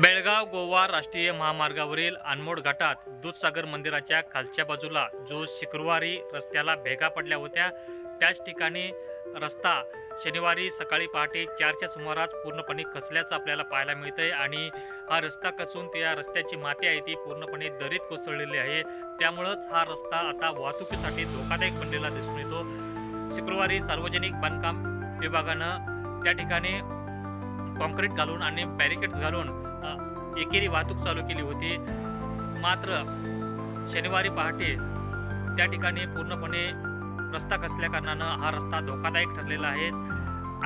बेळगाव गोवा राष्ट्रीय महामार्गावरील अनमोड घाटात दूधसागर मंदिराच्या खालच्या बाजूला जो शुक्रवारी रस्त्याला भेगा पडल्या होत्या त्याच ठिकाणी रस्ता शनिवारी सकाळी पहाटे चारच्या सुमारास पूर्णपणे खचल्याचं आपल्याला पाहायला मिळतं आहे आणि हा रस्ता कसून त्या रस्त्याची माती आहे ती पूर्णपणे दरीत कोसळलेली आहे. त्यामुळंच हा रस्ता आता वाहतुकीसाठी धोकादायक बनलेला दिसून येतो. शुक्रवारी सार्वजनिक बांधकाम विभागानं त्या ठिकाणी कॉन्क्रीट घालून आणि बॅरिकेड्स घालून एकेरी वाहतूक चालू केली होती. मात्र शनिवारी पहाटे त्या ठिकाणी पूर्णपणे रस्ता कसल्या कारणानं हा रस्ता धोकादायक ठरलेला आहे.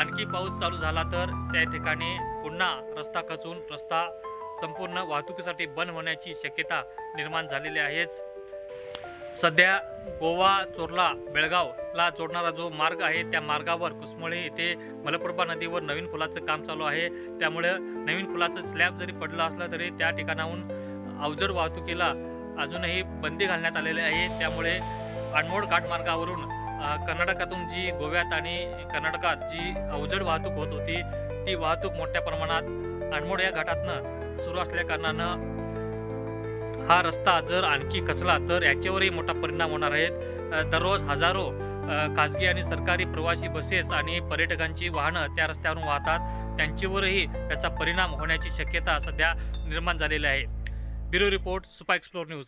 आणखी पाऊस चालू झाला तर त्या ठिकाणी पुन्हा रस्ता खचून रस्ता संपूर्ण वाहतुकीसाठी बंद होण्याची शक्यता निर्माण झालेली आहेच. सध्या गोवा चोरला बेळगावला जोडणारा जो मार्ग आहे त्या मार्गावर कुसमळे येथे मलप्रभा नदीवर नवीन पुलाचं काम चालू आहे. त्यामुळे नवीन पुलाचं स्लॅब जरी पडलं असलं तरी त्या ठिकाणाहून अवजड वाहतुकीला अजूनही बंदी घालण्यात आलेली आहे. त्यामुळे अनमोड घाटमार्गावरून मार्गावरून कर्नाटकातून जी गोव्यात आणि कर्नाटकात जी अवजड वाहतूक होत होती ती वाहतूक मोठ्या प्रमाणात अनमोड या घाटातनं सुरू असल्या कारणानं हा रस्ता जर आणखी खचला तर याच्यावरही मोठा परिणाम होणार आहेत दररोज हजारो खाजगी आणि सरकारी प्रवासी बसेस आणि पर्यटकांची वाहनं त्या रस्त्यावरून वाहतात. त्यांच्यावरही याचा परिणाम होण्याची शक्यता सध्या निर्माण झालेली आहे. Bureau report Supa explore news.